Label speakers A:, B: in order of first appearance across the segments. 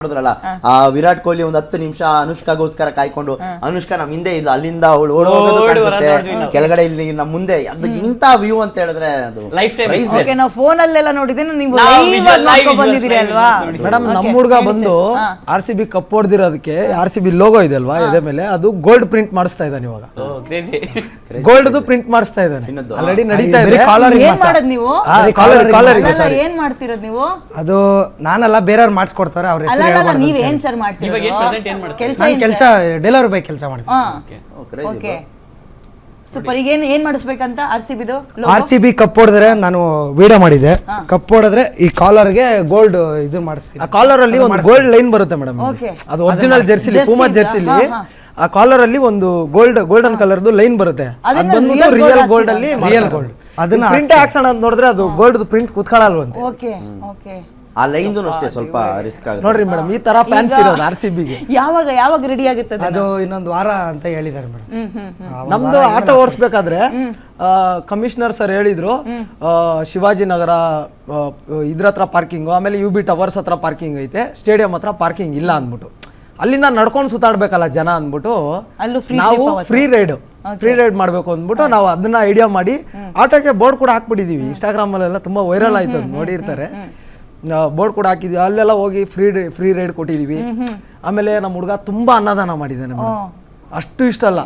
A: ನೋಡಿದ್ರಲ್ಲ ಆ ವಿರಾಟ್ ಕೊಹ್ಲಿ ಒಂದ್ ಹತ್ತು ನಿಮಿಷ ಅನುಷ್ಕಾಗೋಸ್ಕರ ಕಾಯ್ಕೊಂಡು ಅನುಷ್ಕಾ ನಮ್ ಹಿಂದೆ ಇದು ಅಲ್ಲಿಂದ ಅವಳು ಓಡ್ ಹೋಗೋದು ಕಾಣಿಸುತ್ತೆ.
B: ಬರೋದು ನೋಡಿದ್ವಿ ನಾವು.
A: ಕೆಳಗಡೆ ಇಲ್ಲಿ ನಮ್ ಮುಂದೆ ಅದು ಇಂತ ವ್ಯೂ ಅಂತ ಹೇಳಿದ್ರೆ ಅದು ಲೈಫ್.
C: ಓಕೆ ನಾವು ಫೋನ್ ಅಲ್ಲೆಲ್ಲ ನೋಡಿದ್ರೆ ನೀವು
B: ನಾವು
C: live
B: visual-
C: ನೋಡ್ಕೊಂಡ್ ಬಂದಿದ್ದೀರಿ ಅಲ್ವಾ?
D: ಮೇಡಮ್ ನಮ್ಮ ಹುಡುಗ ಬಂದು. ಆರ್ ಸಿ ಬಿ ಕಪ್ ಹೊಡೆದಿರೋದಕ್ಕೆ ಆರ್ ಸಿ ಬಿ ಲೋಗೋ ಇದೆ ಅಲ್ವಾ? ಎದೆ ಮೇಲೆ ಅದು ಗೋಲ್ಡ್ ಪ್ರಿಂಟ್ ಮಾಡಿಸ್ತಾ ಇದ್ದಾನೆ ಇವಾಗ. ಗೋಲ್ಡ್ ಪ್ರಿಂಟ್ ಮಾಡಿಸ್ತಾ ಇದ್ದಾನೆ.
A: ಚಿನ್ನದ್ದು.
D: ಆಲ್ರೆಡಿ ನಡೀತಾ ಇದೆ
E: ಕಾಲರ್
C: ಏನ್ ಮಾಡೋದ್ ನೀವು?
D: ಕಾಲರ್
C: ಏನ್ ಮಾಡ್ತಿರೋದ್ ನೀವು?
E: ಅದು ನಾನಲ್ಲ ಬೇರೆಯವ್ರು ಮಾಡಿಸ್ಕೊಡ್ತಾರೆ ಅವ್ರ
C: ಅಲ್ಲ
E: ಹೆಸರು
C: ಅಲ್ಲ, ನೀವ್ ಏನ್ ಸರ್
B: ಇವಾಗ ಏನ್ present ಏನ್ ಮಾಡ್ತೀರಾ?
C: ಕೆಲಸ
E: ನಾನು ಕೆಲಸ ಡೆಲಿವರಿ ಬಾಯ್ ಕೆಲಸ
A: crazy
C: ಓಕೆ. ಸೂಪರ್ ಈಗ ಏನ್ ಏನ್ ಮಾಡಿಸ್ಬೇಕಂತ ಆರ್ ಸಿ ಬಿದು
E: ಆರ್ ಸಿ ಬಿ ಕಪ್ ಹೊಡೆದ್ರೆ ನಾನು ವಿಡಿಯೋ ಮಾಡಿದೆ ಕಪ್ ಹೊಡೆದ್ರೆ ಈ ಕಾಲರ್ಗೆ ಗೋಲ್ಡ್ ಇದು ಮಾಡಿಸ್ತೀನಿ.
D: ಆ ಕಾಲರ್ ಅಲ್ಲಿ ಒಂದು ಗೋಲ್ಡ್ ಲೈನ್ ಬರುತ್ತೆ ಮೇಡಮ್
C: Okay.
D: ಅದು ಒರಿಜಿನಲ್ ಜೆರ್ಸಿಲಿ
C: Jersey
D: ಪೂಮಾ
C: ಇಂದ,
D: ಜೆರ್ಸಿಲಿ
C: ಹಾ, ಹಾ.
D: ಆ ಕಾಲರ್ ಅಲ್ಲಿ ಒಂದು ಗೋಲ್ಡ್ ಗೋಲ್ಡನ್ ಕಲರ್ದು ಲೈನ್ ಬರುತ್ತೆ. ಅದು
C: ಅದನ್ನ real
D: ರಿಯಲ್
C: gold
D: ಗೋಲ್ಡ್ ಅಲ್ಲಿ
E: ರಿಯಲ್ ಗೋಲ್ಡ್ ಅದನ್ನ
D: ಪ್ರಿಂಟ್ ಹಾಕ್ಸೋಣ ಅಂತ ನೋಡಿದ್ರೆ ಅದು ಗೋಲ್ಡ್ ಪ್ರಿಂಟ್ ಕುತ್ಕೊಳ್ಳಲ್ವಂತೆ.
C: ಓಕೆ ಓಕೆ
A: ಆ ಲೈನ್ ಅಷ್ಟೇ ಸ್ವಲ್ಪ ರಿಸ್ಕ್ ಆಗುತ್ತೆ.
D: ನೋಡ್ರಿ ಮೇಡಮ್ ಈ ತರ ಫ್ಯಾನ್ಸ್ ಇರೋದು ಆರ್ ಸಿ ಬಿಗೆ
C: ಯಾವಾಗ ಯಾವಾಗ ರೆಡಿ ಆಗುತ್ತೆ ಅದು?
E: ಇನ್ನೊಂದು ವಾರ ಅಂತ ಹೇಳಿದ್ದಾರೆ ಮೇಡಮ್.
D: ನಮ್ದು ಆಟೋ ಓಡಿಸ್ಬೇಕಾದ್ರೆ ಕಮಿಷನರ್ ಸರ್ ಹೇಳಿದ್ರು ಆ, ಶಿವಾಜಿನಗರ ಆ, ಇದ್ರ ಹತ್ರ ಪಾರ್ಕಿಂಗು ಆಮೇಲೆ ಯು ಬಿ ಟವರ್ಸ್ ಹತ್ರ ಪಾರ್ಕಿಂಗ್ ಐತೆ ಸ್ಟೇಡಿಯಂ ಹತ್ರ ಪಾರ್ಕಿಂಗ್ ಇಲ್ಲ ಅಂದ್ಬಿಟ್ಟು. ಅಲ್ಲಿಂದ ನಡ್ಕೊಂಡು ಸುತ್ತಾಡ್ಬೇಕಲ್ಲ ಜನ ಅಂದ್ಬಿಟ್ಟು
C: ಅಲ್ಲೂ free
D: ನಾವು ಫ್ರೀ ರೈಡ್ ಫ್ರೀ ರೈಡ್ ಮಾಡ್ಬೇಕು ಅಂದ್ಬಿಟ್ಟು ನಾವು ಅದನ್ನ ಐಡಿಯಾ ಮಾಡಿ ಆಟೋಕ್ಕೆ ಬೋರ್ಡ್ ಕೂಡ ಹಾಕ್ಬಿಟ್ಟಿದೀವಿ. ಇನ್ಸ್ಟಾಗ್ರಾಮ್ ಅಲ್ಲೆಲ್ಲ ತುಂಬಾ ವೈರಲ್ ಆಯ್ತು ಅದು ನೋಡಿರ್ತಾರೆ. ಬೋರ್ಡ್ ಕೂಡ ಹಾಕಿದ್ವಿ. ಅಲ್ಲೆಲ್ಲ ಹೋಗಿ ಫ್ರೀ ಫ್ರೀ ರೈಡ್ ಕೊಟ್ಟಿದೀವಿ. ಆಮೇಲೆ ನಮ್ಮ ಹುಡುಗ ತುಂಬಾ ಅನ್ನದಾನ ಮಾಡಿದ್ದಾನೆ ಮೇಡಮ್. ಅಷ್ಟು ಇಷ್ಟ ಅಲ್ಲ.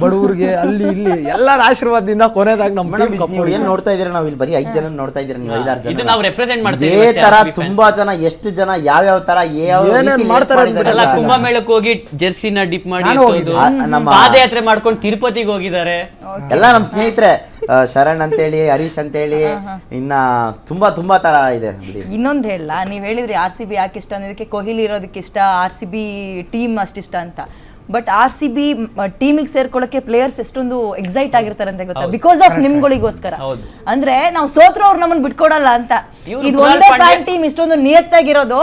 D: ಬಡವ್ರಿಗೆ ಅಲ್ಲಿ ಇಲ್ಲಿ ಎಲ್ಲರ ಆಶೀರ್ವಾದದಿಂದ ಕೊನೆದಾಗ ನಮ್ಮ
A: ಮೇಡಮ್ ನೀವು ಏನ್ ನೋಡ್ತಾ ಇದೀರ ನಾವು ಇಲ್ಲಿ ಬರೀ ಐದ್ ಜನ ನೋಡ್ತಾ ಇದೀರ ನೀವು ಐದಾರು
B: ಇದು
A: ಜನ
B: ನಾವು ರೆಪ್ರೆಸೆಂಟ್ ಮಾಡ್ತೀವಿ
A: ಇದೇ ತರ ತುಂಬಾ ಜನ ಎಷ್ಟು ಜನ ಯಾವ್ಯಾವ ತರ ಯಾವ
D: ಏನೇನ್ ಮಾಡ್ತಾರೆ
B: ಅಲ್ಲ
A: ಅಂತ.
B: ಕುಂಭಮೇಳಕ್ಕೆ ಹೋಗಿ ಜೆರ್ಸಿನ ಡಿಪ್ ಮಾಡಿ
E: ನಾನು
B: ಇಟ್ಟೋದು.
A: ಆ, ನಮ್ಮ-
B: ಪಾದಯಾತ್ರೆ ಮಾಡ್ಕೊಂಡು ತಿರುಪತಿಗೆ ಹೋಗಿದ್ದಾರೆ.
A: ಎಲ್ಲ ನಮ್ಮ ಸ್ನೇಹಿತರೆ ಆ, ಶರಣ್ ಅಂತೇಳಿ ಹರೀಶ್ ಅಂತೇಳಿ ಇನ್ನ ತುಂಬಾ ತುಂಬಾ ತರ ಇದೆ. ಬಿಡಿ
C: ಇನ್ನೊಂದು ಹೇಳಲ್ಲ ನೀವ್ ಹೇಳಿದ್ರಿ ಆರ್ ಸಿ ಬಿ ಯಾಕೆ ಇಷ್ಟ ಅನ್ನೋದಕ್ಕೆ ಕೊಹ್ಲಿ ಇರೋದಕ್ಕೆ ಇಷ್ಟ ಆರ್ ಸಿ ಬಿ ಟೀಮ್ ಅಷ್ಟಿಷ್ಟ ಅಂತ. ಬಟ್ ಆರ್ ಸಿ ಬಿ ಟೀಮಿಗೆ ಸೇರ್ಕೊಳ್ಳೋಕೆ ಪ್ಲೇಯರ್ಸ್ ಎಷ್ಟೊಂದು ಎಕ್ಸೈಟ್ ಆಗಿರ್ತಾರೆ ಅಂತ ಗೊತ್ತಾ? ಬಿಕಾಸ್ ಆಫ್ ನಿಮ್ಗಳಿಗೋಸ್ಕರ. ಅಂದ್ರೆ ನಾವು ಸೋತ್ರ ಅವ್ರು ನಮ್ಮನ್ನ ಬಿಟ್ಕೊಡಲ್ಲ ಅಂತ. ಇದು ಒಂದೇ ಫ್ಯಾನ್ ಟೀಮ್ ಇಷ್ಟೊಂದು ನಿಯತ್ತಾಗಿರೋದು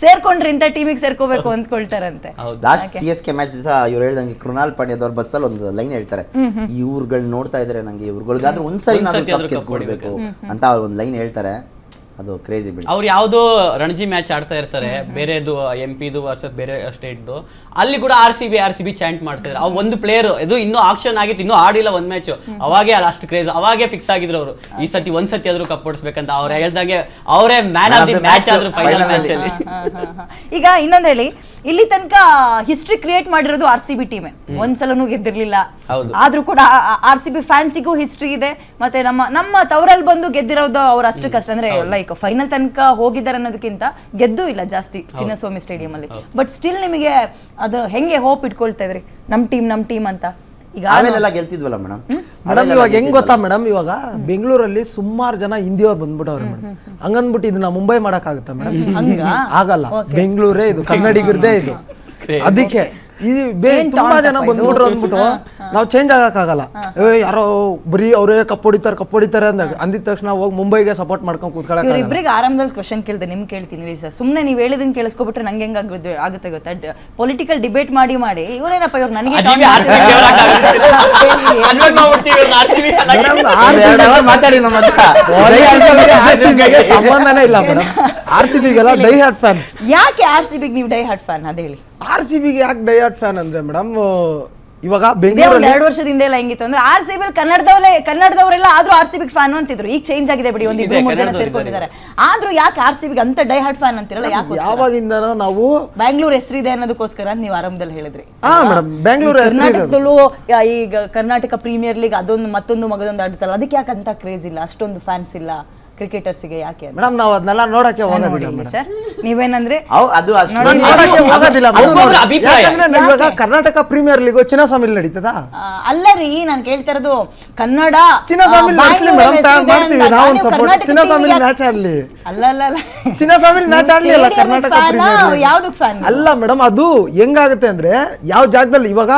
C: ಸೇರ್ಕೊಂಡ್ರೆ ಇಂಥ ಟೀಮಿಗೆ ಸೇರ್ಕೋಬೇಕು ಅಂದ್ಕೊಳ್ತಾರಂತೆ.
A: Last C S K match ದಿವಸ ಇವ್ರು ಹೇಳ್ದಂಗೆ ಕೃಣಾಲ್ ಪಾಂಡ್ಯದವ್ರ ಬಸ್ಸಲ್ಲಿ ಒಂದು ಲೈನ್ ಹೇಳ್ತಾರೆ. ಇವ್ರುಗಳು ನೋಡ್ತಾ ಇದ್ರೆ ನಂಗೆ ಇವ್ರುಗಳಿಗಾದ್ರೂ ಒಂದ್ಸರಿ ಕೊಡ್ಬೇಕು ಅಂತ ಅವ್ರು ಒಂದು ಲೈನ್ ಹೇಳ್ತಾರೆ. ಅದು ಕ್ರೇಜಿ ಬಿಡಿ
B: ಅವ್ರು ಯಾವ್ದೋ ರಣಜಿ ಮ್ಯಾಚ್ ಆಡ್ತಾ ಇರ್ತಾರೆ ಬೇರೆದು ಎಂ ಪಿದು ವರ್ಸಸ್ ಬೇರೆ ಸ್ಟೇಟ್ದು ಅಲ್ಲಿ ಕೂಡ R C B R C B chant ಮಾಡ್ತಾರೆ ಅವ್ ಒಂದು ಪ್ಲೇಯರ್ ಇದು ಇನ್ನೂ ಆಕ್ಷನ್ ಆಗಿತ್ತು ಇನ್ನೂ ಆಡಿಲ್ಲ ಒಂದ್ ಮ್ಯಾಚ್ ಅವಾಗೆ ಅಷ್ಟು ಕ್ರೇಜ್ ಅವಾಗೆ ಫಿಕ್ಸ್ ಆಗಿದ್ರು ಅವರು. ಈ ಸತಿ ಒಂದ್ ಸತಿ ಆದ್ರೂ ಕಪ್ ಹೊಡಿಸ್ಬೇಕಂತ ಅವ್ರು ಹೇಳ್ದಾಗೆ ಅವರೇ ಮ್ಯಾನ್ ಆಫ್ ದಿ ಮ್ಯಾಚ್ ಆದ್ರು ಫೈನಲ್ ಮ್ಯಾಚ್
A: ಅಲ್ಲಿ.
C: ಈಗ ಇನ್ನೊಂದ್ ಹೇಳಿ ಇಲ್ಲಿ ತನಕ ಹಿಸ್ಟ್ರಿ ಕ್ರಿಯೇಟ್ ಮಾಡಿರೋದು ಆರ್ ಸಿ ಬಿ ಟೀಮೇ ಒಂದ್ಸಲನೂ ಗೆದ್ದಿರ್ಲಿಲ್ಲ.
B: ಹೌದು.
C: ಆದ್ರೂ ಕೂಡ ಆರ್ ಸಿ ಬಿ ಫ್ಯಾನ್ಸಿಗೂ ಹಿಸ್ಟ್ರಿ ಇದೆ. ಮತ್ತೆ ನಮ್ಮ ನಮ್ಮ ತವರಲ್ಲಿ ಬಂದು ಗೆದ್ದಿರೋದು ಅವ್ರು ಅಷ್ಟಕ್ಕಷ್ಟ ಅಂದ್ರೆ ಲೈಕ್ ಫೈನಲ್ ತನಕ ಹೋಗಿದ್ದಾರೆ ಅನ್ನೋದಕ್ಕಿಂತ ಗೆದ್ದು ಇಲ್ಲ ಜಾಸ್ತಿ ಚಿನ್ನಸ್ವಾಮಿ ಸ್ಟೇಡಿಯಂ ಅಲ್ಲಿ. ಬಟ್ ಸ್ಟಿಲ್ ನಿಮಗೆ ಅದು ಹೆಂಗೆ ಹೋಪ್ ಇಟ್ಕೊಳ್ತಾ ಇದ್ರಿ? ನಮ್ ಟೀಮ್ ನಮ್ ಟೀಮ್ ಅಂತ? ಈಗ
A: ಆಮೇಲೆಲ್ಲ ಗೆಲ್ತಿದ್ವಲ್ಲ ಮೇಡಮ್
D: ಮೇಡಮ್ ಇವಾಗ ಹೆಂಗ್ ಗೊತ್ತಾ ಮೇಡಮ್ ಇವಾಗ ಬೆಂಗಳೂರಲ್ಲಿ ಸುಮಾರು ಜನ ಹಿಂದಿಯವ್ರು ಬಂದ್ಬಿಟ್ಟವ್ರೆ ಮೇಡಮ್ ಹಂಗನ್ಬಿಟ್ಟು ಇದನ್ನ ಮುಂಬೈ ಮಾಡಕ್ಕಾಗುತ್ತಾ ಮೇಡಮ್ ಆಗಲ್ಲ. ಬೆಂಗಳೂರೇ ಇದು ಕನ್ನಡಿಗರದೇ ಇದು. ಅದಕ್ಕೆ ಇದು ಬೇ ತುಂಬಾ ಜನ? ಬಂದ್ಬಿಟ್ರು ಅಂದ್ಬಿಟ್ಟು ನಾವು ಚೇಂಜ್ ಆಗಕ್ಕಾಗಲ್ಲ. ಏ ಯಾರೋ ಬರೀ ಅವರೇ ಕಪ್ ಹೊಡಿತಾರೆ ಕಪ್ ಹೊಡಿತಾರೆ ಅಂದಾಗ ಅಂದಿದ ತಕ್ಷಣ ಹೋಗಿ ಮುಂಬೈಗೆ ಸಪೋರ್ಟ್ ಮಾಡ್ಕೊಂಡು ಕೂತ್ಕೊಳಕ್
C: ಇವ್ರಿಬ್ರಿಗೆ ಆರಾಮದಲ್ಲಿ ಕ್ವಶನ್ ಕೇಳ್ದೆ ನಿಮ್ಗೆ ಕೇಳ್ತೀನಿ ಸರ್. ಸುಮ್ಮನೆ ನೀವು ಹೇಳಿದನ್ ಕೇಳಿಸ್ಕೊಬಿಟ್ರೆ ನಂಗೆ ಹೆಂಗ್ ಆಗುತ್ತೆ ಆಗುತ್ತೆ ಗೊತ್ತಾ? ಪೊಲಿಟಿಕಲ್ ಡಿಬೇಟ್ ಮಾಡಿ ಮಾಡಿ. ಇವರೇನಪ್ಪ ಇವ್ರು ನನಗೆ
A: ಮಾತಾಡಿ ನಮ್ಮ
D: ಸಂಬಂಧನೇ ಇಲ್ಲ ಮೇಡಮ್ ಆರ್ ಸಿ ಬಿಗೆಲ್ಲ ಡೈ ಹಾರ್ಟ್ ಫ್ಯಾನ್
C: ಯಾಕೆ ಆರ್ ಸಿ ಬಿಗೆ ನೀವು ಡೈ ಹಾರ್ಟ್ ಫ್ಯಾನ್ ಅದು ಹೇಳಿ?
D: ಆರ್ ಸಿ ಬಿಗೆ ಯಾಕೆ ಡೈ ಹಾರ್ಟ್ ಫ್ಯಾನ್ ಅಂದ್ರೆ ಮೇಡಮ್ ಇವಾಗ ಬೆಂಗಳೂರಲ್ಲಿ
C: ಎರಡು ವರ್ಷದಿಂದ ಎಲ್ಲ ಹೆಂಗಿತ್ತು ಅಂದ್ರೆ ಆರ್ ಸಿ ಬಿ ಕನ್ನಡದವರೇ ಕನ್ನಡದವರೆಲ್ಲ ಆದ್ರೂ ಆರ್ ಸಿ ಬಿಗ್ ಫ್ಯಾನ್ ಅಂತಿದ್ರು. ಈಗ ಚೇಂಜ್ ಆಗಿದೆ ಬಿಡಿ ಒಂದು
B: ಇಬ್ಬರು
C: ಮೂರು ಜನ ಸೇರ್ಕೊಂಡಿದ್ದಾರೆ. ಆದ್ರೂ ಯಾಕೆ ಆರ್ ಸಿ ಬಿಗ್ ಅಂತ ಡೈ ಹಾರ್ಟ್ ಫ್ಯಾನ್ ಅಂತಿರಲ್ಲ ಯಾಕೆ
D: ಯಾವಾಗಿಂದನೋ ನಾವು
C: ಬ್ಯಾಂಗ್ಳೂರ್ ಹೆಸರಿದೆ ಅನ್ನೋದಕ್ಕೋಸ್ಕರ ಅಂತ ನೀವು ಆರಂಭದಲ್ಲಿ ಹೇಳಿದ್ರಿ.
D: ಹಾ ಮೇಡಮ್ ಬೆಂಗಳೂರು
C: ಕರ್ನಾಟಕದಲ್ಲೂ ಈಗ ಕರ್ನಾಟಕ ಪ್ರೀಮಿಯರ್ ಲೀಗ್ ಅದೊಂದು ಮತ್ತೊಂದು ಮಗದೊಂದು ಆಡುತ್ತಲ್ಲ ಅದಕ್ಕೆ ಯಾಕೆ ಅಂತ ಕ್ರೇಜ್ ಇಲ್ಲ? ಅಷ್ಟೊಂದು ಫ್ಯಾನ್ಸ್ ಇಲ್ಲ. ಕ್ರಿಕೆಟರ್ಸ್ಗೆ ಯಾಕೆ ಅಂತ?
D: ಮೇಡಮ್ ನಾವು ಅದನ್ನೆಲ್ಲ ನೋಡಕ್ಕೆ ಹೋಗೋದಿಲ್ಲ ಮೇಡಮ್.
C: ಸರ್. ನೀವೇನಂದ್ರೆ
A: ಅವ್- ಅದು ಅಷ್ಟು
C: ನೋಡಿ,
D: ನೋಡಕ್ಕೆ ಹೋಗೋದಿಲ್ಲ
B: ಅದು
D: madam.
B: ಒಬ್ಬರ ಅಭಿಪ್ರಾಯ.
D: ಯಾಕಂದ್ರೆ ನಾವ್ ಇವಾಗ ಕರ್ನಾಟಕ ಪ್ರೀಮಿಯರ್ ಲೀಗು ಚಿನ್ನಸ್ವಾಮಿಲಿ ನಡೀತದಾ?
C: ಆ, ಅಲ್ಲ ರೀ ನಾನು ಕೇಳ್ತಾ ಇರೋದು ಕನ್ನಡ
D: ಚಿನ್ನಸ್ವಾಮಿ
C: ಆ,
D: ನಡ್ಸ್ಲಿ
C: ಬ್ಯಾಂಗ್ಳೂರ್
D: ಮೇಡಮ್
C: ಹೆಸರಿದೆ
D: ಮಾಡ್ತೀವಿ
C: ಅಂದಾಗ
D: ನಾವು
C: ನೀವು
D: ಸಪೋರ್ಟ್
C: ಕರ್ನಾಟಕ
D: ಚಿನ್ನಸ್ವಾಮಿಲಿ
C: team ಗೆ
D: ಮ್ಯಾಚ್ ಆಡ್ಲಿ
C: ಅಲ್ಲ ಅಲ್ಲ ಅಲ್ಲ.
D: ಚಿನ್ನಸ್ವಾಮಿ ಮ್ಯಾಚ್ ಆಡ್ಲಿ ಅಲ್ಲ ಕರ್ನಾಟಕ
C: fan ಆ?
D: Premier league.
C: ಯಾವ್ದಕ್ fan ನೀವು?
D: ಅಲ್ಲ ಮೇಡಮ್ ಅದು ಹೆಂಗಾಗುತ್ತೆ ಅಂದ್ರೆ ಯಾವ ಜಾಗದಲ್ಲಿ ಇವಾಗ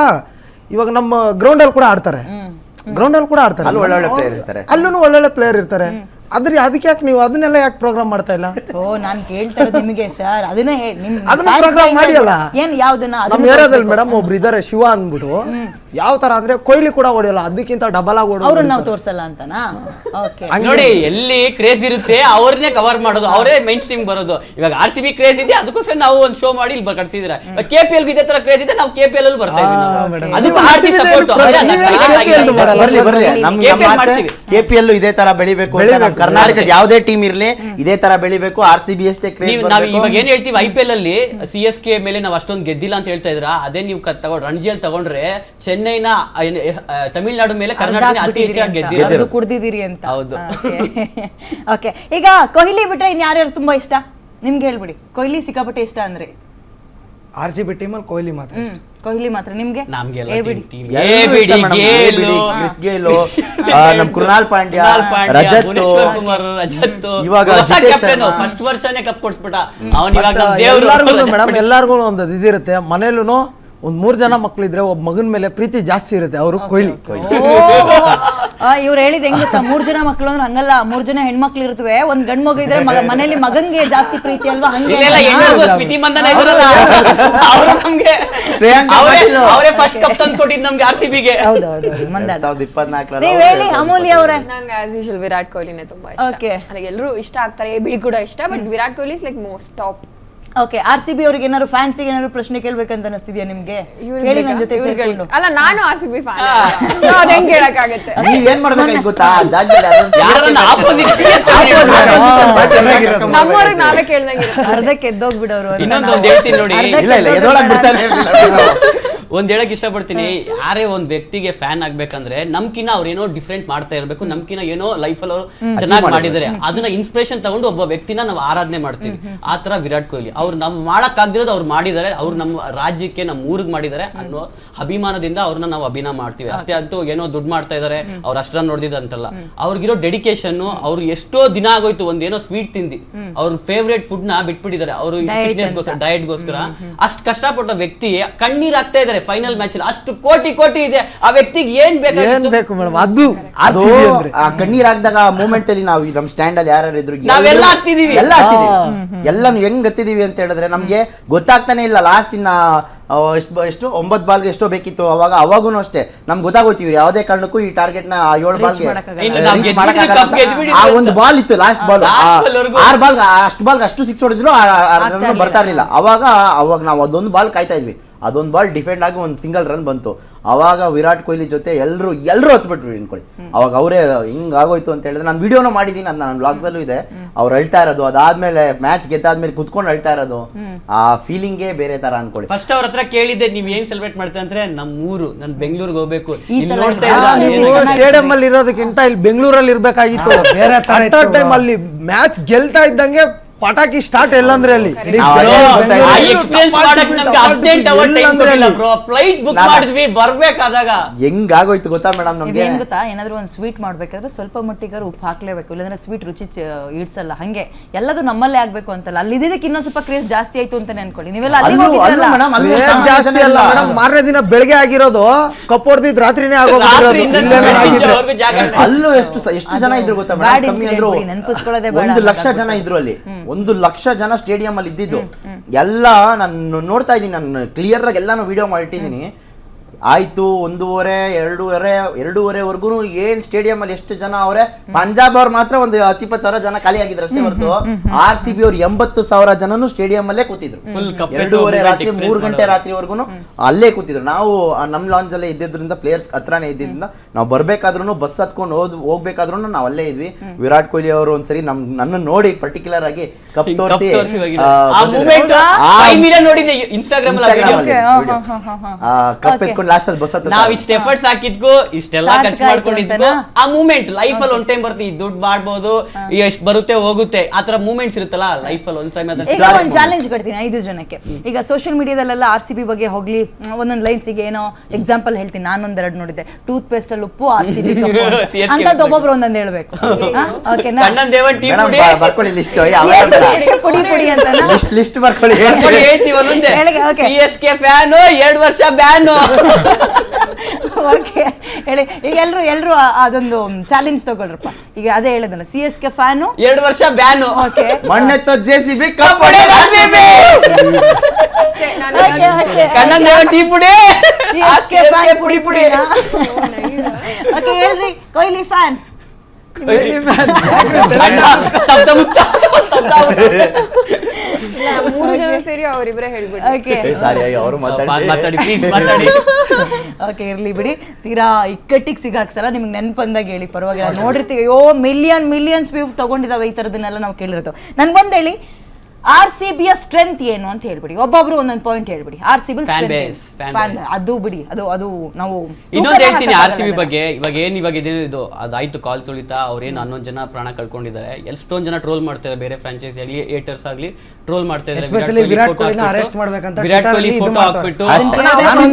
D: ಇವಾಗ ನಮ್ಮ ಗ್ರೌಂಡ್ ಅಲ್ಲಿ ಕೂಡ ಆಡ್ತಾರೆ. ಗ್ರೌಂಡ್ ಅಲ್ಲಿ ಕೂಡ ಆಡ್ತಾರೆ.
A: ಅಲ್ಲಿ ಒಳ್ಳೊಳ್ಳೆ player ಇರ್ತಾರೆ.
D: ಅಲ್ಲೂ ಒಳ್ಳೊಳ್ಳೆ ಪ್ಲೇಯರ್ ಇರ್ತಾರೆ. ಅದ್ರ ಅದಕ್ಕೆ ಯಾಕೆ ನೀವು ಅದನ್ನೆಲ್ಲ ಯಾಕೆ ಪ್ರೋಗ್ರಾಮ್ ಮಾಡ್ತಾ ಇಲ್ಲ?
C: ಓ ನಾನು ಕೇಳ್ತಾ ಇರೋದು ನಿಮಗೆ ಸರ್. ಅದನ್ನ ಹೇಳಿ ನಿಮ್
D: ಅದನ್ನ program
C: ಗೆ
D: ಮಾಡಿಯಲ್ಲ?
C: ಏನ್ ಯಾವ್ದನ್ನ
D: ನಮ್ಮ
C: ಅದನ್ನ
D: ಏರಿಯಾದಲ್ಲಿ. ಮೇಡಮ್ ಒಬ್ರು ಇದಾರೆ ಶಿವ ಅಂದ್ಬಿಟ್ಟು. ಯಾವ ತರ ಅಂದ್ರೆ ಕೊಹ್ಲಿ ಕೂಡ ಹೊಡೆಯಲ್ಲ ಅದಕ್ಕಿಂತ ಡಬಲ್ ಆಗಿ
C: ಅವ್ರನ್ನ
D: ಹೊಡೆಯೋದು
C: ನಾವು ತೋರ್ಸಲ್ಲ ಅಂತನಾ? ಓಕೆ
B: ನೋಡಿ ಎಲ್ಲಿ ಕ್ರೇಜ್ ಇರುತ್ತೆ ಅವ್ರನ್ನೇ ಕವರ್ ಮಾಡೋದು ಅವರೇ ಮೈನ್ ಸ್ಟ್ರೀಮ್ ಬರೋದು. ಇವಾಗ ಆರ್ ಸಿ ಬಿ ಕ್ರೇಜ್ ಇದೆ ಅದಕ್ಕೋಸ್ಕರ ನಾವು ಒಂದು ಶೋ ಮಾಡಿ ಇಲ್ಲಿ ಕಟ್ಸಿದ್ರೆ. ಕೆ ಪಿ ಎಲ್ ಇದೇ ತರ ಕ್ರೇಜ್ ಇದೆ ನಾವು ಕೆ ಪಿ ಎಲ್ ಬರ್ತಾ ಇದೀವಿ
D: madam.
B: ಅದಕ್ಕೂ ಆರ್ ಸಿ ಸಪೋರ್ಟ್.
A: ಬರ್ಲಿ ಬರ್ಲಿ. ಇದೇ ತರ ಬೆಳಿಬೇಕು ಅಂತ ಕರ್ನಾಟಕದ ಯಾವುದೇ ಟೀಮ್ ಇರ್ಲಿ ಇದೇ ತರ ಬೆಳಿಬೇಕು ಆರ್ ಸಿ ಬಿ ಅಷ್ಟೇ ಕ್ರೇಜ್
B: ನೀವು ಇವಾಗ ಏನ್ ಹೇಳ್ತೀವಿ ಐ ಪಿ ಎಲ್ ಅಲ್ಲಿ ಸಿ ಎಸ್ ಕೆ ಮೇಲೆ ನಾವು ಅಷ್ಟೊಂದು ಗೆದ್ದಿಲ್ಲ ಅಂತ ಹೇಳ್ತಾ ಇದ್ರ? ಅದೇ ನೀವು ತಗೊಂಡ್ ರಣಜಿಯಲ್ಲಿ ತಗೊಂಡ್ರೆ ಚೆನ್ನೈನ ತಮಿಳ್ನಾಡು ಮೇಲೆ ಕರ್ನಾಟಕ ಅತಿ ಹೆಚ್ಚಾಗಿ ಗೆದ್ದಿಲ್ಲ
C: ಕುಡ್ದಿದ್ದೀರಿ ಅಂತ.
B: ಹೌದು.
C: ಓಕೆ. ಈಗ ಕೊಹ್ಲಿ ಬಿಟ್ರೆ ಇನ್ ಯಾರ್ಯಾರು ತುಂಬಾ ಇಷ್ಟ? ನಿಮ್ಗೆ ಹೇಳ್ಬಿಡಿ. ಕೊಹ್ಲಿ ಸಿಕ್ಕಾಪಟ್ಟೆ ಇಷ್ಟ ಅಂದ್ರೆ?
E: ಆರ್ ಸಿ ಬಿ ಟೀಮಲ್ಲಿ ಕೊಹ್ಲಿ ಮಾತ್ರ
C: ಕೊಹ್ಲಿ ಮಾತ್ರ. ನಿಮ್ಗೆ?
B: ನಮ್ಗೆಲ್ಲ
C: ಏ ಬಿಡಿ.
A: ಇಷ್ಟ madam. A B D, Chris Gayle ಆ, ನಮ್ ಕೃಣಾಲ್ ಪಾಂಡ್ಯ ರಜತ್
B: ಭುವನೇಶ್ವರ್ ಕುಮಾರ್ ರಜತ್
A: ಇವಾಗ
B: ಹೊಸ
A: ಜಿತೇಶ್
B: ಕ್ಯಾಪ್ಟನ್
A: ಶರ್ಮಾ.
B: ಫಸ್ಟ್ ವರ್ಷನೇ ಕಪ್ ಕೊಡ್ಸ್ಬಿಟ್ಟ. ಅವನ್ ಇವಾಗ
D: ಎಲ್ಲಾರ್ಗು
B: ಒಂದ್
D: ಮೇಡಮ್ ಎಲ್ಲಾರ್ಗು ಒಂದು ಇದಿರುತ್ತೆ. ಮನೇಲೂ ಒಂದ್ ಮೂರ್ ಜನ ಮಕ್ಳಿದ್ರೆ ಒಬ್ಬ ಮಗನ ಮೇಲೆ ಪ್ರೀತಿ ಜಾಸ್ತಿ ಇರುತ್ತೆ ಅವರು ಕೊಹ್ಲಿ
C: ಇವ್ರು ಹೇಳಿದ ಹೆಂಗ ಮೂರ್ ಜನ ಮಕ್ಳು ಅಂದ್ರೆ ಹಂಗಲ್ಲ ಮೂರ್ ಜನ ಹೆಣ್ಮಕ್ಳು ಇರ್ತವೆ ಒಂದ್ ಗಂಡ್ ಮಗು ಇದ್ರೆ ಮಗ ಮನೇಲಿ ಮಗಂಗೆ ಜಾಸ್ತಿ ಪ್ರೀತಿ ಅಲ್ವಾ? ಹಂಗೆ
B: ಫಸ್ಟ್ ಕಪ್ ತಂದು ಕೊಟ್ಟಿದ್ ನಮ್ಗೆ ಆರ್ ಸಿ ಬಿಗೆ
C: ನೀವ್ ಹೇಳಿ ಅಮೂಲ್ಯ ಅವ್ರೆ.
F: ನಂಗೆ ಆಸ್ ವಿರಾಟ್ ಕೊಹ್ಲಿನೇ ತುಂಬಾ ಇಷ್ಟ.
C: ಅಂದ್ರೆ
F: ನನಗೆ ಎಲ್ಲರೂ ಇಷ್ಟ ಆಗ್ತಾರೆ ಬಿಳಿ ಬಿಡಿ ಕೂಡ ಇಷ್ಟ but Virat Kohli is like most top
C: okay R C B ಅವ್ರಿಗೆ ಏನಾದ್ರು ಫ್ಯಾನ್ಸಿಗೆ ಏನಾದ್ರು ಪ್ರಶ್ನೆ ಕೇಳ್ಬೇಕಂತ ಅನಿಸ್ತಿದ್ಯಾ ನಿಮ್ಗೆ? ಹೇಳಿ ನನ್ನ ಜೊತೆ ಸೇರ್ಕೊಂಡು.
F: ಅಲ್ಲ ನಾನು ಆರ್ ಸಿ ಬಿ ಫ್ಯಾನ್ ಅದ್ ಹೆಂಗ್ ಹೇಳಕ್ಕಾಗತ್ತೆ?
A: ನೀವ್ ಏನ್ ಮಾಡ್ಬೇಕಾಯ್ತು ಗೊತ್ತಾ? ಆ ಜಾಗದಲ್ಲಿ
B: ಯಾರನ್ನ ಆಪೋಸಿಟ್
A: ಚೆನ್ನಾಗಿರೋದು.
F: ನಮ್ಮವ್ರಿಗೆ ನಾವೇ ಕೇಳ್ದಂಗೆ.
C: ಅರ್ಧಕ್ಕೆ ಎದ್ದೋಗ್ಬಿಡೋರು
B: ಇನ್ನೊಂದು. ಹೇಳ್ತೀನಿ ನೋಡಿ.
A: ಇಲ್ಲ ಇಲ್ಲ ಎದೊಳಗ್ ಬಿಡ್ತಾನೆ.
B: ಒಂದ್ ಹೇಳಕ್ ಇಷ್ಟಪಡ್ತೀನಿ ಯಾರೇ ಒಂದ್ ವ್ಯಕ್ತಿಗೆ ಫ್ಯಾನ್ ಆಗ್ಬೇಕಂದ್ರೆ ನಮ್ಕಿನ ಅವ್ರ ಏನೋ ಡಿಫ್ರೆಂಟ್ ಮಾಡ್ತಾ ಇರ್ಬೇಕು ನಮ್ಕಿನ ಏನೋ ಲೈಫ್ ಅಲ್ಲಿ ಅವರು ಚೆನ್ನಾಗಿ ಮಾಡಿದ್ದಾರೆ. ಅದನ್ನ ಇನ್ಸ್ಪಿರೇಷನ್ ತಗೊಂಡು ಒಬ್ಬ ವ್ಯಕ್ತಿನ ನಾವು ಆರಾಧನೆ ಮಾಡ್ತೀವಿ. ಆ ತರ ವಿರಾಟ್ ಕೊಹ್ಲಿ. ಅವ್ರು ನಮ್ ಮಾಡಕ್ ಆಗ್ದಿರೋದು ಅವ್ರು ಮಾಡಿದ್ದಾರೆ ಅವ್ರು ನಮ್ಮ ರಾಜ್ಯಕ್ಕೆ ನಮ್ಮ ಊರಿಗೆ ಮಾಡಿದ್ದಾರೆ ಅನ್ನೋ ಅಭಿಮಾನದಿಂದ ಅವ್ರನ್ನ ನಾವು ಅಭಿನಯ ಮಾಡ್ತೀವಿ. ಅಷ್ಟೇ ಅಂತೂ ಏನೋ ದುಡ್ಡು ಮಾಡ್ತಾ ಇದಾರೆ ಅವ್ರು ಅಷ್ಟ್ರ ನೋಡಿದಂತಲ್ಲ ಅವ್ರಿಗಿರೋ ಡೆಡಿಕೇಶನ್ ಅವ್ರು ಎಷ್ಟೋ ದಿನ ಆಗೋಯ್ತು ಒಂದೇನೋ ಸ್ವೀಟ್ ತಿಂದಿ. ಅವ್ರ ಫೇವ್ರೇಟ್ ಫುಡ್ನ ಬಿಟ್ಬಿಟ್ಟಿದ್ದಾರೆ. ಅವರು ಫಿಟ್ನೆಸ್ಗೋಸ್ಕರ ಡಯಟ್ಗೋಸ್ಕರ ಅಷ್ಟು ಕಷ್ಟಪಟ್ಟ ವ್ಯಕ್ತಿ ಕಣ್ಣೀರ್ ಆಗ್ತಾ ಇದಾರೆ. ಫೈನಲ್ ಮ್ಯಾಚ್ ಅಲ್ಲಿ. ಅಷ್ಟು ಕೋಟಿ ಕೋಟಿ ಇದೆ. ಆ ವ್ಯಕ್ತಿಗೆ ಏನ್
D: ಏನ್
B: ಬೇಕಾಗಿತ್ತು
D: ಬೇಕು ಮೇಡಮ್? ಅದು
A: ಅದು
D: RCB ಅಂದ್ರೆ.
A: ಆ ಕಣ್ಣೀರ್ ಹಾಕ್ದಾಗ ಆ ಮೂಮೆಂಟ್ ಅಲ್ಲಿ ನಾವು ನಮ್ ಸ್ಟ್ಯಾಂಡ್ ಅಲ್ಲಿ ಯಾರು ಇದ್ರು
B: ನಾವೆಲ್ಲ.
A: ಎಲ್ಲ ಹಾಕ್ತಿದೀವಿ. ಎಲ್ಲಾನು ಹೆಂಗ್ ಹತ್ತಿದೀವಿ ಅಂತ ಹೇಳಿದ್ರೆ ನಮ್ಗೆ ಗೊತ್ತಾಗ್ತಾನೆ ಇಲ್ಲ. ಲಾಸ್ಟ್ ಇನ್ನ ಆ, ಎಷ್ಟು ಬ- ಎಷ್ಟು ಒಂಬತ್ತು ಬಾಲ್ಗೆ ಎಷ್ಟೋ ಬೇಕಿತ್ತು. ಅವಾಗ ಅವಾಗೂ ಅಷ್ಟೇ. ನಮ್ಗೆ ಗೊತ್ತಾಗೋತೀವಿ ಯಾವುದೇ ಕಾರಣಕ್ಕೂ ಈ ಟಾರ್ಗೆಟ್ನ ಏಳು ಬಾಲ್ಗೆ
C: ಮಾಡಕ್ಕಾಗಲ್ಲ.
B: ಇನ್ನು ನಾವ್
A: ರೀಚ್
B: ಗೆದ್ಬಿಟ್ಟಿದ್ದು
A: ಆ
B: ಅಂತ.
A: ಒಂದು ಬಾಲ್ ಇತ್ತು ಲಾಸ್ಟ್ ಬಾಲ್
B: Last ball ವರ್ಗೂ.
A: ಆರ್ ಬಾಲ್ ಅಷ್ಟು ಬಾಲ್ ಅಷ್ಟು ಸಿಕ್ಸ್ ಹೊಡೆದ್ರು ಆ- ಆ run ಬರ್ತಾ ಇರ್ಲಿಲ್ಲ. ಅವಾಗ ಅವಾಗ ನಾವು ಅದೊಂದು ಬಾಲ್ ಕಾಯ್ತಾ ಇದ್ವಿ. ಅದೊಂದು ಬಾಲ್ ಡಿಫೆಂಡ್ ಆಗಿ ಒಂದು ಸಿಂಗಲ್ ರನ್ ಬಂತು. ಅವಾಗ ವಿರಾಟ್ ಕೊಹ್ಲಿ ಜೊತೆ ಎಲ್ಲರೂ ಎಲ್ಲರೂ ಹತ್ಬಿಟ್ರು ಅನ್ಕೊಳ್ಳಿ ಅವಾಗ ಅವರೇ ಹಿಂಗ್ ಆಗೋಯ್ತು ಅಂತ ಹೇಳಿದ್ರೆ ನಾನು ವಿಡಿಯೋನ ಮಾಡಿದ್ದೀನಿ ಅದು ನನ್ನ ಬ್ಲಾಗ್ಸ್ ಅಲ್ಲೂ ಇದೆ ಅವ್ರು ಅಳ್ತಾ ಇರೋದು ಅದಾದ್ಮೇಲೆ ಮ್ಯಾಚ್ ಗೆದ್ದಾದ್ಮೇಲೆ ಕುತ್ಕೊಂಡು ಅಳ್ತಾ ಇರೋದು. ಆ ಫೀಲಿಂಗೇ ಬೇರೆ ತರ ಅನ್ಕೊಳ್ಳಿ.
B: ಫಸ್ಟ್ ಅವ್ರ ಹತ್ರ ಕೇಳಿದ್ದೆ ನೀವ್ ಏನ್ ಸೆಲೆಬ್ರೇಟ್ ಮಾಡ್ತಾ ಅಂದ್ರೆ ನಮ್ಮ ಊರು ನನ್ ಬೆಂಗಳೂರಿಗೆ ಹೋಗ್ಬೇಕು.
D: ಸ್ಟೇಡಿಯಂ ಅಲ್ಲಿ ಇರೋದಕ್ಕಿಂತ ಇಲ್ಲಿ ಬೆಂಗಳೂರಲ್ಲಿ ಇರ್ಬೇಕಾಗಿತ್ತು.
E: ಬೇರೆ ತರ ಇತ್ತು.
D: ಟೈಮ್ ಅಲ್ಲಿ ಮ್ಯಾಚ್ ಗೆಲ್ತಾ ಇದ್ದಂಗೆ ಪಟಾಕಿ ಸ್ಟಾರ್ಟ್ ಎಲ್ಲಂದ್ರೆ ಅಲ್ಲಿ? ಇಡೀ
A: ನಾವು ಅದೇ
D: ಬೆಂಗಳೂರು-
A: ಹೇಳ್ತಾ
B: ಆ
A: ಇದ್ದೀವಿ.
B: ಎಕ್ಸ್ಪೀರಿಯನ್ಸ್ ಮಾಡಕ್ ನಮ್ಗೆ ಅವರ್ ಟೈಮ್
D: ಎಲ್ಲಂದ್ರೆ
B: ಬ್ರೋ ಫ್ಲೈಟ್ ಬುಕ್ ಮಾಡಿದ್ವಿ ಬರ್ಬೇಕಾದಾಗ.
A: ಹೆಂಗ್ ಆಗೋಯ್ತು ಗೊತ್ತಾ ಮೇಡಮ್ ನಮ್ಗೆ?
C: ಏನ್ ಗೊತ್ತಾ ಏನಾದ್ರು ಒಂದು ಸ್ವೀಟ್ ಮಾಡ್ಬೇಕಾದ್ರೆ ಸ್ವಲ್ಪ ಮಟ್ಟಿಗಾರು ಉಪ್ಪು ಹಾಕ್ಲೇಬೇಕು. ಇಲ್ಲಾಂದ್ರೆ ಸ್ವೀಟ್ ರುಚಿ ಇಡ್ಸಲ್ಲ ಹಂಗೆ. ಎಲ್ಲದು ನಮ್ಮಲ್ಲೇ ಆಗ್ಬೇಕು ಅಂತಲ್ಲ. ಅಲ್ಲಿ ಇದ್ದಿದ್ದಕ್ಕೆ ಇನ್ನೊಂದ್ ಸ್ವಲ್ಪ ಕ್ರೇಜ್ ಜಾಸ್ತಿ ಆಯ್ತು ಅಂತಾನೆ ಅನ್ಕೊಳ್ಳಿ. ನೀವೆಲ್ಲ
D: ಜಾಸ್ತಿ ಅಲ್ಲ.
A: ಇಲ್ಲ.
D: ಮೇಡಮ್ ಮಾರನೇ ದಿನ ಬೆಳಗ್ಗೆ ಆಗಿರೋದು ಕಪ್ಪೋರ್ದಿದ್ ರಾತ್ರಿನೇ
B: ಆಗೋದು.
A: ಅಲ್ಲೂ ಎಷ್ಟು ಎಷ್ಟು ಜನ ಇದ್ರು ಗೊತ್ತಾ ಮೇಡಮ್ ಕಮ್ಮಿ ಅಂದ್ರು
C: ನೆನ್ಪಿಸ್ಕೊಳ್ಳೋದೇ
A: ಒಂದು ಲಕ್ಷ ಜನ ಇದ್ರು ಅಲ್ಲಿ. ಒಂದು ಲಕ್ಷ ಜನ ಸ್ಟೇಡಿಯಂ ಅಲ್ಲಿ ಇದ್ದಿದ್ದು. ಎಲ್ಲ ನಾನು ನೋಡ್ತಾ ಇದ್ದೀನಿ ನಾನು ಕ್ಲಿಯರ್ ಆಗಿ ಎಲ್ಲಾನು ವಿಡಿಯೋ ಮಾಡಿಟ್ಟಿದ್ದೀನಿ ಆಯ್ತು ಒಂದೂವರೆ ಎರಡೂವರೆ ಎರಡೂವರೆವರೆಗೂ ಏನ್ ಸ್ಟೇಡಿಯಂ ಅಲ್ಲಿ ಎಷ್ಟು ಜನ ಅವರೇ? ಪಂಜಾಬ್ ಅವ್ರು ಮಾತ್ರ ಒಂದು ಹತ್ತಿಪ್ಪತ್ತು ಸಾವಿರ ಜನ ಖಾಲಿ ಆಗಿದ್ರು ಅಷ್ಟೇ ಹೊರತು. ಆರ್ ಸಿ ಬಿ ಅವ್ರು ಎಂಬತ್ತು ಸಾವಿರ ಜನನು ಸ್ಟೇಡಿಯಂ ಅಲ್ಲೇ ಕೂತಿದ್ರು. ಎರಡೂವರೆ ರಾತ್ರಿ ಮೂರು ಗಂಟೆ. ರಾತ್ರಿವರೆಗೂ ಅಲ್ಲೇ ಕೂತಿದ್ರು. ನಾವು ನಮ್ ಲಾಂಜ್ ಅಲ್ಲೇ ಇದ್ದಿದ್ರಿಂದ ಪ್ಲೇಯರ್ಸ್ ಹತ್ರನೇ ಇದ್ದಿದ್ರಿಂದ ನಾವು ಬರ್ಬೇಕಾದ್ರೂ ಬಸ್ ಹತ್ಕೊಂಡು ಹೋದ್ ಹೋಗ್ಬೇಕಾದ್ರೂ ನಾವು ಅಲ್ಲೇ ಇದ್ವಿ. ವಿರಾಟ್ ಕೊಹ್ಲಿ ಅವರು ಒಂದ್ಸರಿ ನಮ್ ನನ್ನ ನೋಡಿ ಪರ್ಟಿಕ್ಯುಲರ್ ಆಗಿ ಕಪ್ ತೋರಿಸಿ
B: ಕಪ್ ತೋರ್ಸಿ
A: ಲಾಸ್ಟ್ ಅಲ್ಲಿ ಬಸ್
B: ನಾವ್ ಇಷ್ಟ ಎಫರ್ಟ್ಸ್ ಹಾಕಿದ್ಕು ಇಷ್ಟೆಲ್ಲ ಖರ್ಚು ಮಾಡ್ಕೊಂಡಿದ್ಕು ಆ ಮೂಮೆಂಟ್ ಲೈಫ್ ಅಲ್ಲಿ ಒಂದ್ ಟೈಮ್ ಬರ್ತೀವಿ ದುಡ್ಡು ಮಾಡ್ಬೋದು ಎಷ್ಟ್ ಬರುತ್ತೆ ಹೋಗುತ್ತೆ ಆತರ ಮೂಮೆಂಟ್ಸ್ ಇರುತ್ತಲ್ಲ ಲೈಫ್ ಅಲ್ಲಿ ಒಂದ್ ಟೈಮ್
C: ಈಗ ಒಂದು ಚಾಲೆಂಜ್ ಕೊಡ್ತೀನಿ ಐದು ಜನಕ್ಕೆ. ಈಗ ಸೋಷಿಯಲ್ ಮೀಡಿಯಾದಲ್ಲೆಲ್ಲ ಆರ್ ಸಿ ಬಿ ಬಗ್ಗೆ ಹೋಗ್ಲಿ ಒಂದೊಂದು ಲೈನ್ಸ್ ಲೈನ್ಸಿಗೆ ಏನೋ ಎಕ್ಸಾಂಪಲ್ ಹೇಳ್ತೀನಿ ನಾನೊಂದೆರಡು ನೋಡಿದ್ದೆ. ಟೂತ್ ಪೇಸ್ಟ್ ಅಲ್ಲಿ ಉಪ್ಪು ಆರ್ ಸಿ ಬಿ ಅಂತ ಒಬ್ಬೊಬ್ರು ಒಂದೊಂದು ಹೇಳ್ಬೇಕು. ಓಕೆನಾ
A: ಬರ್ಕೊಳ್ಳಿ ಲಿಸ್ಟ್
C: ಪುಡಿ ಪುಡಿ ಅಂತನಾ?
A: ಲಿಸ್ಟ್ ಲಿಸ್ಟ್ ಬರ್ಕೊಳ್ಳಿ.
B: ಹೇಳ್ತೀವಿ ಒಂದೊಂದೇ
C: ಹೇಳಿಗೆ, okay.
B: C S K fan ಎರಡ್ ವರ್ಷ ಬ್ಯಾನು
C: ಓಕೆ ಹೇಳಿ ಈಗ ಎಲ್ಲರೂ ಎಲ್ಲರೂ ಅದೊಂದು ಚಾಲೆಂಜ್ ತಗೊಳ್ರಪ್ಪ. ಈಗ ಅದೇ ಹೇಳಿದಲ್ಲ ಸಿ ಎಸ್ ಕೆ ಫ್ಯಾನು
B: ಎರಡು ವರ್ಷ ಬ್ಯಾನು.
C: ಓಕೆ
A: ಮಣ್ಣೆ ಜೆ ಸಿ ಬಿ
F: ಅಷ್ಟೇ ನಾನು
C: ಓಕೆ ಓಕೆ
B: ಕಣ್ಣನ್ ಟೀ ಪುಡಿ.
C: ಸಿ ಎಸ್ ಕೆ ಫ್ಯಾನ್ ಪುಡಿ ಪುಡಿ. ಓಕೆ ಹೇಳ್ರಿ ಕೊಹ್ಲಿ ಫ್ಯಾನ್
B: ತಪ್ಪ ಮುತ್ತ.
F: ಮೂರು ಜನ ಸೇರಿ ಅವರಿಬ್ಬರೇ ಹೇಳ್ಬಿಟ್ಟು.
C: ಓಕೆ
A: ಸಾರಿ ಅವರು ಮಾತಾಡಿ.
B: ಮಾತಾಡಿ
C: ಓಕೆ ಇರ್ಲಿ ಬಿಡಿ. ತೀರಾ ಇಕ್ಕಟ್ಟಿಗೆ ಸಿಗಾಕ್ಸಲ್ಲ ನಿಮ್ಗೆ ನೆನಪು ಬಂದಾಗ ಹೇಳಿ ಪರವಾಗಿಲ್ಲ. ನೋಡಿರ್ತೀವಿ ಅಯ್ಯೋ ಮಿಲಿಯನ್ ಮಿಲಿಯನ್ಸ್ ವ್ಯೂ ತಗೊಂಡಿದಾವೆ ಈ ಥರದನ್ನೆಲ್ಲ ನಾವು ಕೇಳಿರ್ತೇವೆ ನನ್ಗೊಂದು ಹೇಳಿ ಆರ್ ಸಿ ಬಿಯ ಸ್ಟ್ರೆಂತ್ ಏನು ಅಂತ ಹೇಳ್ಬಿಡಿ. ಒಬ್ಬೊಬ್ರು ಒಂದೊಂದು ಪಾಯಿಂಟ್ ಹೇಳ್ಬಿಡಿ. R C B
B: Fan base, fan base.
C: ಅದು ಬಿಡಿ. ಅದು ಅದು ನಾವು
B: ಇನ್ನೊಂದು ಹೇಳ್ತೀನಿ ಆರ್ ಸಿ ಬಿ ಬಗ್ಗೆ. ಇವಾಗ ಏನ್ ಇವಾಗ ಇದೇನು ಇದು ಅದಾಯ್ತು ಕಾಲ್ ತುಳಿತಾ ಅವ್ರೇನು ಹನ್ನೊಂದು ಜನ ಪ್ರಾಣ ಕಳ್ಕೊಂಡಿದ್ದಾರೆ. ಎಷ್ಟೊಂದು ಜನ ಟ್ರೋಲ್ ಮಾಡ್ತಾರೆ ಬೇರೆ ಫ್ರಾಂಚೈಸಿ ಆಗಲಿ ಏಟರ್ಸ್ ಆಗಲಿ ಟ್ರೋಲ್ ಮಾಡ್ತಾ ಇದ್ದಾರೆ
E: Especially ವಿರಾಟ್ ಕೊಹ್ಲಿನ arrest ಮಾಡ್ಬೇಕಂತ
B: ವಿರಾಟ್
E: Twitter
B: ಕೊಹ್ಲಿ
E: ಅಲ್ಲಿ ಇದು
B: ಫೋಟೋ
E: ಮಾಡ್ತಾರೆ.
B: ಹಾಕ್ಬಿಟ್ಟು
A: ಅಷ್ಟೇ.